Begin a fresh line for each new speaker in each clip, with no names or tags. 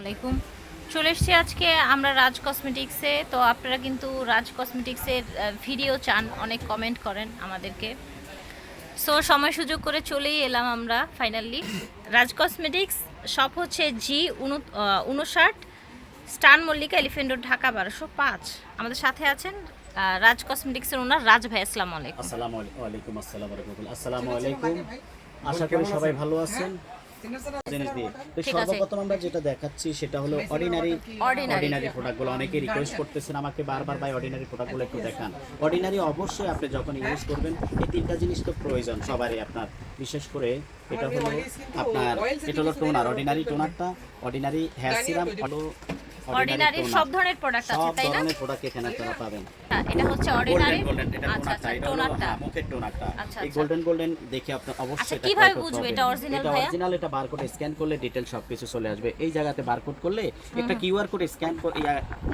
আলাইকুম। চলে এসছি আজকে আমরা রাজ কসমেটিক্সে। তো আপনারা কিন্তু রাজ কসমেটিক্সের ভিডিও চান অনেক কমেন্ট করেন আমাদেরকে। সো সময় সুযোগ করে চলেই এলাম আমরা ফাইনালি রাজ কসমেটিক্স শপ হচ্ছে জি উনষাট স্টান মল্লিকা এলিফেন্ট রোড ঢাকা বারোশো পাঁচ। আমাদের সাথে আছেন রাজ কসমেটিক্সের ওনার রাজ ভাই আসসালামু আলাইকুম।
আসসালামু আলাইকুম আসসালাম রাহমাতুল্লাহ। আসসালামু আলাইকুম। আশা করি সবাই ভালো আছেন। জিনিস দিয়ে। তো সর্বপ্রথম আমরা যেটা দেখাচ্ছি সেটা হলো অর্ডিনারি। অর্ডিনারি প্রোডাক্টগুলো অনেকে রিকোয়েস্ট করতেছেন আমাকে বারবার ভাই অর্ডিনারি প্রোডাক্টগুলো একটু দেখান। অর্ডিনারি অবশ্যই আপনি যখন ইউজ করবেন এই তিনটা জিনিস তো প্রয়োজন সবারই আপনার। বিশেষ করে এটা হলো আপনার এটা হলো টোনার অর্ডিনারি টোনারটা অর্ডিনারি হেয়ার সিরাম হলো
অর্ডিনারি সব ধরনের প্রোডাক্ট আছে
সব
তাই না?
ধরনের প্রোডাক্ট এখানে আপনারা পাবেন।
এটা হচ্ছে অর্ডিনারি
গোল্ডেন
আচ্ছা আচ্ছা
টোনারটা হ্যাঁ, মুখের টোনারটা
আচ্ছা,
এই
আচ্ছা।
গোল্ডেন গোল্ডেন দেখে আপনি
আচ্ছা,
অবশ্যই এটা
কীভাবে বুঝব। এটা
অরিজিনাল এটা বারকোড স্ক্যান করলে ডিটেইল সবকিছু চলে আসবে। এই জায়গাতে বারকোড করলে একটা কিউআর কোড স্ক্যান করে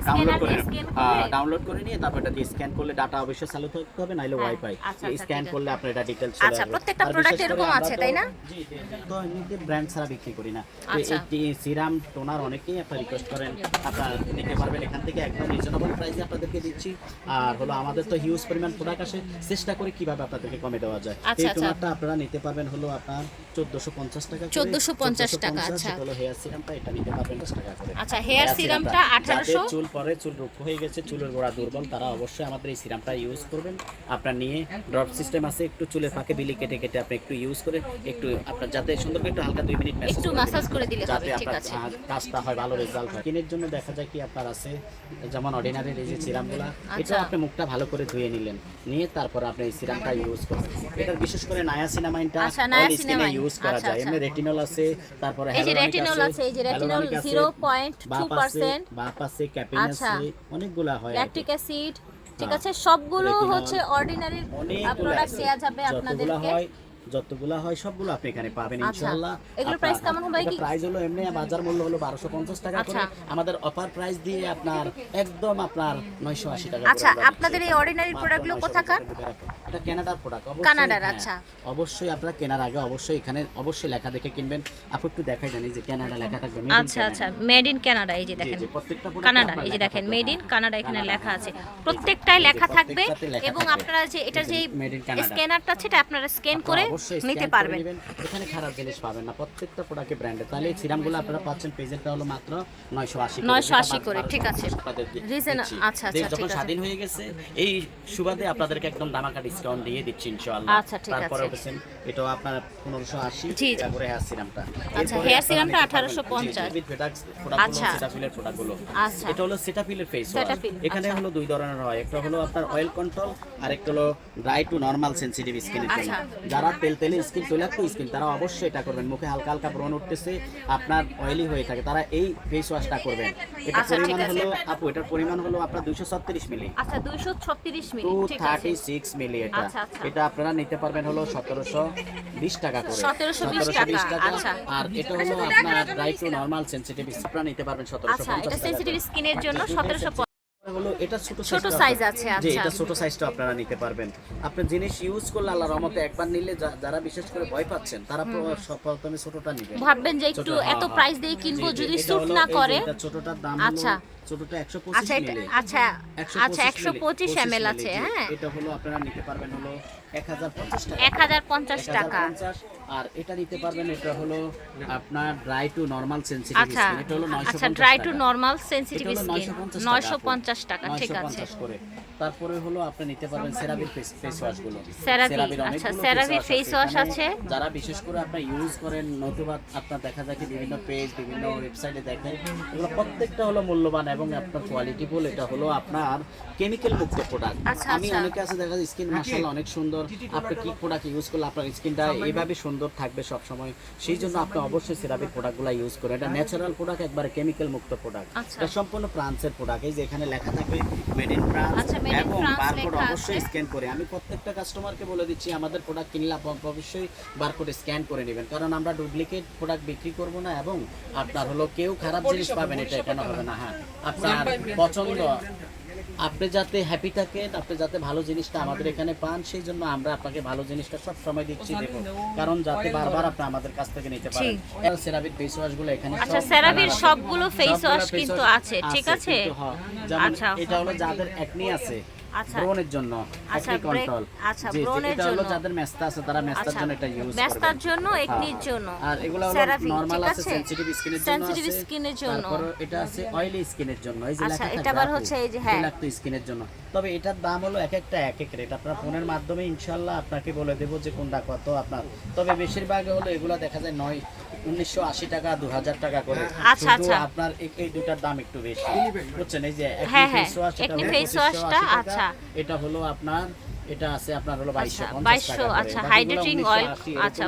ডাউনলোড করে
scan করে?
ডাউনলোড করে নিয়ে তারপর এটা দিয়ে স্ক্যান করলে ডাটা অবশ্যই চালু থাকতে হবে নাইলে
হ্যাঁ,
ওয়াইফাই
আচ্ছা, আচ্ছা,
স্ক্যান করলে আপনার এটা ডিটেইল চলে
আচ্ছা, প্রত্যেকটা এরকম আছে, তাই না?
জি জি, তো এমনিতে ব্র্যান্ড ছাড়া বিক্রি করি না।
আচ্ছা।
এই সিরাম টোনার অনেকেই আপনার রিকোয়েস্ট করেন আপনার নিতে পারবেন এখান থেকে। একদম রিজনেবল প্রাইসে আপনাদেরকে দিচ্ছি। আর হলো আমাদের তো হিউজ পরিমাণ প্রোডাক্ট আসে চেষ্টা করি কীভাবে আপনাদেরকে কমে দেওয়া যায়
আচ্ছা,
এই
আচ্ছা।
টোনারটা আপনারা নিতে পারবেন হলো আপনার চোদ্দশো পঞ্চাশ টাকা করে।
1450 টাকা, আচ্ছা।
হলো হেয়ার সিরামটা এটা নিতে পারবেন দশ টাকা করে
আচ্ছা, hair
Hair
serum টা
serum টা।
1800
চুল পরে চুল রুক্ষ হয়ে গেছে চুলের গোড়া দুর্বল তারা অবশ্যই আমাদের এই সিরামটা ইউজ করবেন আপনার নিয়ে ড্রপ সিস্টেম আছে একটু চুলের ফাঁকে বিলি কেটে কেটে আপনি একটু ইউজ করে একটু আপনার যাতে সুন্দর করে একটু হালকা দুই মিনিট ম্যাসাজ
একটু massage করে দিলে হবে,
যাতে
ঠিক
আপনার
আছে।
কাজটা হয় ভালো রেজাল্ট হয় স্কিনের জন্য দেখা যায় কি আপনার আছে যেমন অর্ডিনারি এই যে সিরামগুলা এটা
আচ্ছা।
আপনি মুখটা ভালো করে ধুয়ে নিলেন নিয়ে তারপর আপনি এই সিরামটা ইউজ করবেন এটা বিশেষ করে নায়াসিনামাইনটা অল স্কিনে ইউজ করা
আচ্ছা,
যায়
আচ্ছা।
এমনি রেটিনল আছে তারপরে
এই যে রেটিনল আছে, এই যে রেটিনল
hyaluronic আছে,
0.2%
বাপ আছে, বাপ আছে অনেকগুলা হয়
ল্যাকটিক অ্যাসিড ঠিক
হ্যাঁ।
আছে সবগুলো হচ্ছে অর্ডিনারি প্রোডাক্ট দেয়া যাবে আপনাদেরকে
যতগুলা হয় সবগুলো আপনি এখানে পাবেন
আচ্ছা।
ইনশাআল্লাহ
এগুলোর প্রাইস কেমন হবে কি?
প্রাইস হলো এমনি বাজার মূল্য হলো 1250 টাকা করে
আচ্ছা।
আমাদের অফার প্রাইস দিয়ে আপনার একদম আপনার 980 টাকা
আচ্ছা, আপনাদের এই
অর্ডিনারি
প্রোডাক্টগুলো গুলো কোথাকার?
এটা কানাডার প্রোডাক্ট
কানাডার,
হ্যাঁ,
আচ্ছা।
অবশ্যই আপনারা কেনার আগে অবশ্যই এখানে অবশ্যই লেখা দেখে কিনবেন আপনি একটু দেখাই জানি যে কানাডা লেখা থাকবে
আচ্ছা আচ্ছা মেড ইন কানাডা এই যে দেখেন কানাডা এই যে দেখেন মেড ইন। কানাডা এখানে লেখা আছে। প্রত্যেকটাই লেখা থাকবে এবং আপনারা যে এটা যে। স্ক্যানারটা এটা আপনারা স্ক্যান করে নিতে পারবেন
এখানে খারাপ জিনিস পাবেন না প্রত্যেকটা প্রোডাক্টে ব্র্যান্ডেড তাহলে এই সিরামগুলো আপনারা পাচ্ছেন পেজেরটা হলো মাত্র 980 করে
980 করে, ঠিক আছে।
দিচ্ছি।
আচ্ছা, আচ্ছা,
যখন স্বাধীন হয়ে গেছে এই সুবাদে আপনাদেরকে একদম দামাকা ডিসকাউন্ট দিয়ে দিচ্ছি ইনশাআল্লাহ
আচ্ছা, ঠিক আছে তারপরে।
হচ্ছেন এটাও আপনার 1580
জি, জি।
টাকা করে হেয়ার সিরামটা
আচ্ছা,
এরপরে
hair
আপনারা
serum টা
নিতে পারবেন-
1850
জি, জি, with products, product
আচ্ছা।
গুলো, Cetaphil এরগুলো।
আচ্ছা।
এটা হলো সেটাফিলের ফেস ওয়াশ এখানে। হলো দুই ধরনের হয় একটা হলো আপনার অয়েল কন্ট্রোল আর একটা হলো ড্রাই টু নরমাল সেনসিটিভ স্কিনের জন্য
আচ্ছা।
যারা তেল তেলে স্কিন তৈলাক্ত স্কিন তারা অবশ্যই এটা করবেন মুখে হালকা হালকা ব্রণ উঠতেছে আপনার অয়েলি হয়ে থাকে তারা এই ফেস ওয়াশটা করবেন এটা
আচ্ছা,
পরিমাণ হলো আপু এটার পরিমাণ হলো আপনার দুইশো ছত্রিশ মিলি
আচ্ছা 236
টু
মিনিট ঠিক আছে
থার্টি সিক্স মিলি এটা
আচ্ছা, আচ্ছা।
এটা আপনারা নিতে পারবেন হলো সতেরোশো বিশ টাকা করে
1720
1720
টাকা, আচ্ছা।
আর এটা হলো আপনার ড্রাই টু নরমাল সেনসিটিভ আপনারা নিতে পারবেন সতেরোশো
আচ্ছা এটা স্কিনের জন্য 1750
হলো এটা ছোট
ছোট
size
size আছে, আচ্ছা।
এটা ছোট সাইজটা আপনারা নিতে পারবেন আপনার জিনিস ইউজ করলে আল্লাহর রহমতে একবার নিলে যারা বিশেষ করে ভয় পাচ্ছেন তারা প্রথমে ছোটটা নেবেন
ভাববেন যে একটু
হ্যাঁ,
এত
হ্যাঁ।
প্রাইস দিয়ে কিনবো যদি স্যুট না করে
এটা ছোটটার দাম
আচ্ছা।
ছোটটা 125
আচ্ছা আচ্ছা আচ্ছা 125
মিলি,
এমএল আছে হ্যাঁ।
এটা হলো আপনারা নিতে পারবেন হলো 1050 টাকা।
1050 টাকা।
আর এটা নিতে পারবেন এটা হলো আপনার ড্রাই টু নরমাল সেনসিটিভ
আচ্ছা
এটা হলো 950
আচ্ছা ড্রাই টু নরমাল
এটা
সেনসিটিভ স্কিন
950 টাকা,
ঠিক আছে।
তারপরে হলো আপনি নিতে পারবেন সেরাভির ফেস ফেস ওয়াশগুলো।
CeraVe আচ্ছা, CeraVe
face
face আছে।
যারা বিশেষ করে আপনি ইউজ করেন নতুবা আপনার দেখা যায় বিভিন্ন পেজ বিভিন্ন ওয়েবসাইটে দেখেন এগুলো প্রত্যেকটা হলো মূল্যবান এবং আপনার কোয়ালিটি ফুল এটা হলো আপনার কেমিক্যাল মুক্ত প্রোডাক্ট
আচ্ছা,
আমি
আচ্ছা।
অনেকে আছে দেখা যায় স্কিন মাশাআল্লাহ অনেক সুন্দর। আপনি কি প্রোডাক্ট ইউজ করলে আপনার স্কিনটা এইভাবে সুন্দর থাকবে সব সময় সেই জন্য আপনি অবশ্যই সেরাভির প্রোডাক্টগুলো ইউজ করেন। এটা ন্যাচারাল প্রোডাক্ট একবারে কেমিক্যাল মুক্ত প্রোডাক্ট
আচ্ছা।
এটা সম্পূর্ণ ফ্রান্সের প্রোডাক্ট এই যে এখানে লেখা থাকবে মেড ইন ফ্রান্স
আচ্ছা,
এবং বারকোড অবশ্যই স্ক্যান করে। আমি প্রত্যেকটা কাস্টমারকে বলে দিচ্ছি আমাদের প্রোডাক্ট কিনলে আপনি অবশ্যই বারকোড স্ক্যান করে নেবেন। কারণ আমরা ডুপ্লিকেট প্রোডাক্ট বিক্রি করব না এবং আপনার হলো কেউ খারাপ জিনিস পাবেন এটা এখানে হবে না? হ্যাঁ। আপনার পছন্দ। আপনি যাতে হ্যাপি থাকেন আপনি যাতে ভালো জিনিসটা আমাদের এখানে পান সেই জন্য আমরা আপনাকে ভালো জিনিসটা সব সময় দিচ্ছি দেবো কারণ যাতে বারবার আপনি আমাদের কাছ থেকে নিতে পারেন। সেরাভির ফেস ওয়াশগুলো এখানে
আচ্ছা সেরাভির সবগুলো ফেস ওয়াশ কিন্তু আছে ঠিক আছে আচ্ছা।
এটা হলো যাদের একনি আছে
আচ্ছা।
ব্রণের জন্য
আচ্ছা,
একনি কন্ট্রোল
আচ্ছা, ব্রণের জন্য।
যাদের মেস্তা আছে তারা মেস্তার
আচ্ছা
জন্য এটা ইউজ করবে
ব্যস্তার জন্য একনির জন্য।
আর এগুলো হলো নরমাল আছে? সেনসিটিভ স্কিনের জন্য
skin এর জন্য।
তারপর এটা আছে অয়েলি স্কিনের জন্য এই যে
আচ্ছা, এটা আবার হচ্ছে এই যে, হ্যাঁ।
স্কিনের জন্য। তবে এটার দাম হলো এক একটা এক এক রেট আপনার ফোনের মাধ্যমে ইনশাল্লাহ আপনাকে বলে দেবো যে কোনটা কত আপনার। তবে বেশিরভাগ হলো এগুলো দেখা যায় নয় উনিশশো আশি টাকা দু হাজার টাকা করে।
আচ্ছা, আচ্ছা।
আপনার এই- দুটার দাম একটু বেশি। বুঝছেন? এই যে একনি
হ্যাঁ, হ্যাঁ,
face wash, এটা
একনি
হলো
face
2580
washটা,
টাকা,
আচ্ছা।
এটা হলো আপনার এটা আছে আপনার হলো বাইশশো
আচ্ছা,
পঞ্চাশ
2200,
টাকা
আচ্ছা,
বাকিগুলো
hydrating
1980
oil,
এরকম
আচ্ছা,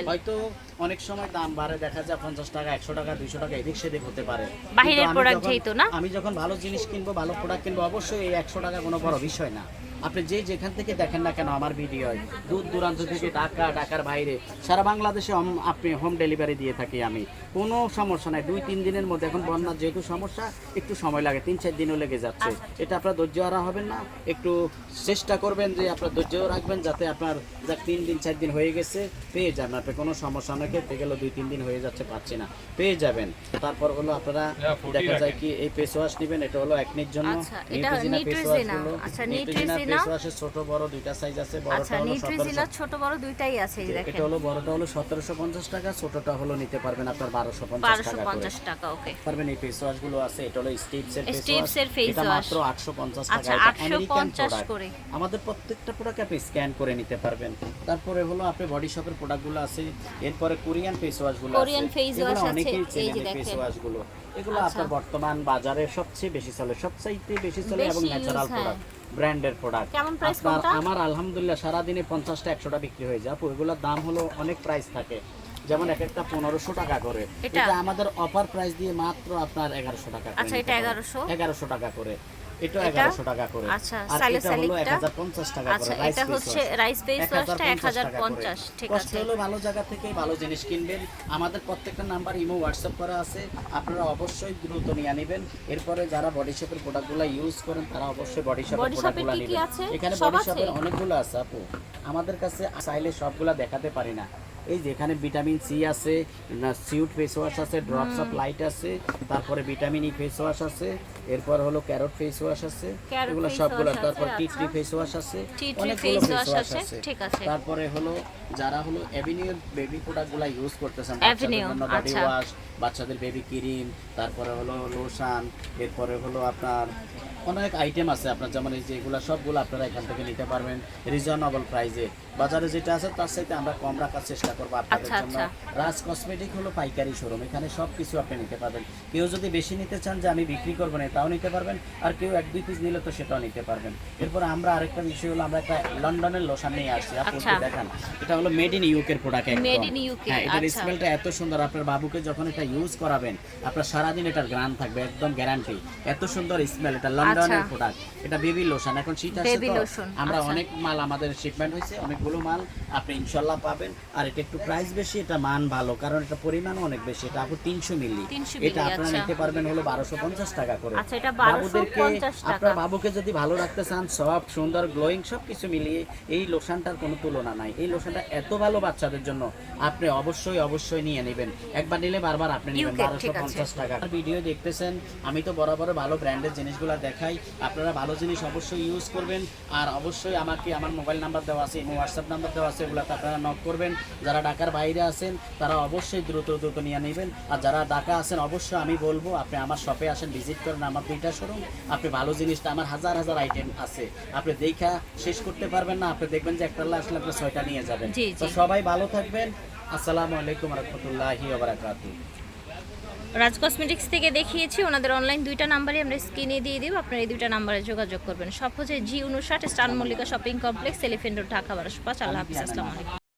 কি। হয়তো অনেক সময় দাম বাড়ে দেখা যায় পঞ্চাশ টাকা একশো টাকা দুইশো টাকা এদিক সেদিক হতে পারে।
বাহিরের
যখন-
যেহেতু না?
আমি যখন ভালো জিনিস কিনবো ভালো প্রোডাক্ট কিনবো অবশ্যই এই একশো টাকা কোনো বড় বিষয় না। আপনি যে যেখান থেকে দেখেন না কেন আমার ভিডিও দূর দূরান্ত থেকে ঢাকা ঢাকার বাইরে সারা বাংলাদেশে আপনি হোম ডেলিভারি দিয়ে থাকি আমি। কোনো সমস্যা নাই দুই তিন দিনের মধ্যে এখন বন্যার যেহেতু সমস্যা একটু সময় লাগে তিন চার দিনও লেগে যাচ্ছে। এটা আপনার ধৈর্য হারা হবেন না একটু চেষ্টা করবেন যে আপনার ধৈর্য রাখবেন যাতে আপনার যাক তিন দিন চার দিন হয়ে গেছে পেয়ে যাবেন। আপনি কোনো সমস্যা নয় পেয়ে গেল দুই তিন দিন হয়ে যাচ্ছে পাচ্ছি না পেয়ে যাবেন। তারপর হলো আপনারা দেখা যায় কি এই ফেস ওয়াশ নেবেন এটা হলো একনির জন্য।
আচ্ছা, এটা
Neutrogena face wash
আচ্ছা,
Neutrogena
Neutrogena-
face wash এর ছোট বড় দুইটা সাইজ আছে বড়টা
আচ্ছা
হলো
নিউট্রিজিনা
1700
ছোট বড় দুইটাই আছে এই
এটা হলো বড়টা হলো সতেরোশো পঞ্চাশ টাকা ছোটটা হলো নিতে পারবেন আপনার বারোশো পঞ্চাশ
বারোশো
টাকা করে।
পঞ্চাশ টাকা ওকে
পারবেন এই ফেস ওয়াশগুলো আছে এটা হলো স্টিপস এর ফেস
Stips এর face
এটা মাত্র 850 টাকা
আচ্ছা, 850 করে।
আমাদের প্রত্যেকটা প্রোডাক্ট আপনি স্ক্যান করে নিতে পারবেন। তারপরে হলো আপনি বডি শপের প্রোডাক্টগুলো আছে এরপরে কোরিয়ান ফেস
ওয়াশগুলো আছে, এই যে
ফেস ওয়াশগুলো। এগুলো
আচ্ছা।
আপনার বর্তমান বাজারে সবচেয়ে বেশি চলে সবচাইতে বেশি চলে এবং ন্যাচারাল। প্রোডাক্ট ব্র্যান্ডের প্রোডাক্ট
কেমন
প্রাইস
কোনটা?
আমার আলহামদুলিল্লাহ সারা সারাদিনে পঞ্চাশটা একশোটা বিক্রি হয়ে যায় ওইগুলোর দাম হলো অনেক প্রাইস থাকে যেমন এক একটা পনেরোশো টাকা করে
এটা?
আমাদের অফার প্রাইস দিয়ে মাত্র আপনার এগারোশো টাকা
আচ্ছা, এটা
1100
1100?
এগারোশো টাকা করে এটা
এটা?
এগারোশো টাকা করে।
আচ্ছা, সালে
এটা হলো এক
সালিকটা?
হাজার পঞ্চাশ টাকা করে rice
এটা হচ্ছে রাইস ফেস ওয়াশটা
1050
হাজার
টাকা করে।
পঞ্চাশ ঠিক
কষ্ট হলো ভালো জায়গা থেকে ভালো জিনিস কিনবেন। আমাদের প্রত্যেকটা নাম্বার ইমো হোয়াটসঅ্যাপ করা আছে। আপনারা অবশ্যই দ্রুত নিয়ে নেবেন। এরপরে যারা বডি শপের প্রোডাক্টগুলো ইউজ করেন তারা অবশ্যই বডি শপের প্রোডাক্টগুলো নেবেন। এখানে বডি? শপের অনেকগুলো আছে আপু। আমাদের কাছে চাইলে সবগুলা দেখাতে পারি না। এই যে এখানে ভিটামিন সি আছে সিউট ফেস ওয়াশ আছে ড্রপস অফ লাইট আছে তারপরে ভিটামিন ই ফেস ওয়াশ আছে এরপর হলো ক্যারট ফেস ওয়াশ আছে এগুলো সবগুলো তারপর
আছে,
টি ট্রি
আচ্ছা।
ফেস ওয়াশ আছে অনেকগুলো ফেস ওয়াশ
আছে, ঠিক আছে।
তারপরে হলো যারা হলো অ্যাভিনিউর বেবি প্রোডাক্টগুলো ইউজ করতেছেন বাচ্চাদের বডি
আচ্ছা।
ওয়াশ বাচ্চাদের বেবি ক্রিম তারপরে হলো লোশন এরপরে হলো আপনার অনেক আইটেম আছে আপনার যেমন এই যে এগুলো সবগুলো আপনারা এখান থেকে নিতে পারবেন রিজনেবল প্রাইসে বাজারে যেটা আছে তার সাথে আমরা কম রাখার চেষ্টা করব আপনাদের
আচ্ছা,
জন্য।
আচ্ছা।
রাজ কসমেটিক হলো পাইকারি শোরুম এখানে সব কিছু আপনি নিতে পারবেন। কেউ যদি বেশি নিতে চান যে আমি বিক্রি করব না তাও নিতে পারবেন। আর কেউ এক দুই পিস নিলে তো সেটাও নিতে পারবেন। এরপর আমরা আরেকটা বিষয় হলো আমরা একটা লন্ডনের লোশন নিয়ে আসছি। আপনি
আচ্ছা।
দেখান। এটা হলো মেড ইন ইউকের প্রোডাক্ট হ্যাঁ এটার। স্মেলটা এত সুন্দর। আপনার বাবুকে যখন এটা ইউজ করাবেন আপনার সারাদিন এটার গ্রান থাকবে একদম গ্যারান্টি এত সুন্দর স্মেল এটা লন্ডনের। প্রোডাক্ট এটা বেবি লোশন এখন শীত আসছে তো আমরা। অনেক মাল আমাদের শিপমেন্ট হয়েছে অনেকগুলো মাল আপনি ইনশাল্লাহ পাবেন। আর এটা একটু প্রাইস বেশি এটা মান ভালো কারণ এটা পরিমাণও অনেক বেশি। এটা আপু তিনশো মিলি। এটা আপনারা
আচ্ছা।
নিতে পারবেন হলো বারোশো পঞ্চাশ টাকা করে।
আচ্ছা, এটা 1250
বাবুদেরকে
টাকা।
আপনার বাবুকে যদি ভালো রাখতে চান সব সুন্দর গ্লোয়িং সব কিছু মিলিয়ে এই লোশনটার কোনো তুলনা নাই। এই লোশনটা এত ভালো বাচ্চাদের জন্য আপনি অবশ্যই অবশ্যই নিয়ে নেবেন। একবার নিলে বারবার আপনি নেবেন
UK,
বারোশো
ঠিক আছে।
পঞ্চাশ টাকা। ভিডিও দেখতেছেন আমি তো বরাবর ভালো ব্র্যান্ডের জিনিসগুলো দেখাই। আপনারা ভালো জিনিস অবশ্যই ইউজ করবেন। আর অবশ্যই আমাকে আমার মোবাইল নাম্বার দেওয়া আছে এবং হোয়াটসঅ্যাপ নাম্বার দেওয়া আছে এগুলোতে আপনারা নক করবেন। যারা ঢাকার বাইরে আছেন তারা অবশ্যই দ্রুত দ্রুত নিয়ে নেবেন। আর যারা ঢাকা আছেন অবশ্যই আমি বলব আপনি আমার শপে আসেন ভিজিট করেন আমার দুইটা শোরুম আপনি ভালো জিনিসটা আমার হাজার হাজার আইটেম আছে। আপনি দেখা শেষ করতে পারবেন না আপনি দেখবেন যে একটা আসলে আপনি ছয়টা নিয়ে যাবেন। তো সবাই ভালো থাকবেন। আসসালামু আলাইকুম রহমতুল্লাহি
রাজ কসমেটিক্স থেকে দেখিয়েছি ওনাদের অনলাইন দুইটা নাম্বারই আমরা স্ক্রিনে দিয়ে দিব। আপনারা এই দুইটা নাম্বারে যোগাযোগ করবেন। সব হচ্ছে জি উনষাট স্টান Mallika shopping complex elephant road Dhaka বারোশো পাঁচ। আল্লাহ হাফিজ আসসালামু আলাইকুম।